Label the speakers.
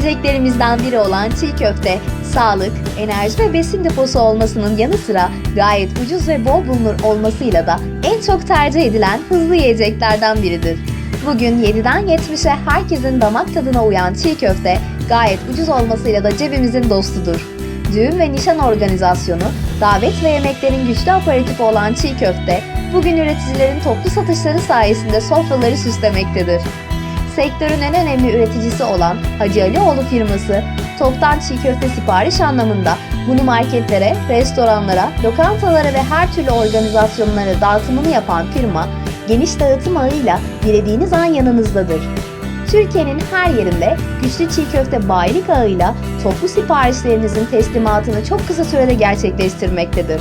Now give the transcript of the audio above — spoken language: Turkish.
Speaker 1: yiyeceklerimizden biri olan çiğ köfte, sağlık, enerji ve besin deposu olmasının yanı sıra gayet ucuz ve bol bulunur olmasıyla da en çok tercih edilen hızlı yiyeceklerden biridir. Bugün 7'den 70'e herkesin damak tadına uyan çiğ köfte gayet ucuz olmasıyla da cebimizin dostudur. Düğün ve nişan organizasyonu, davet ve yemeklerin güçlü aparatifi olan çiğ köfte, bugün üreticilerin toplu satışları sayesinde sofraları süslemektedir. Sektörün en önemli üreticisi olan Hacı Alioğlu firması, toptan çiğ köfte sipariş anlamında bunu marketlere, restoranlara, lokantalara ve her türlü organizasyonlara dağıtımını yapan firma, geniş dağıtım ağıyla dilediğiniz an yanınızdadır. Türkiye'nin her yerinde güçlü çiğ köfte bayilik ağıyla toplu siparişlerinizin teslimatını çok kısa sürede gerçekleştirmektedir.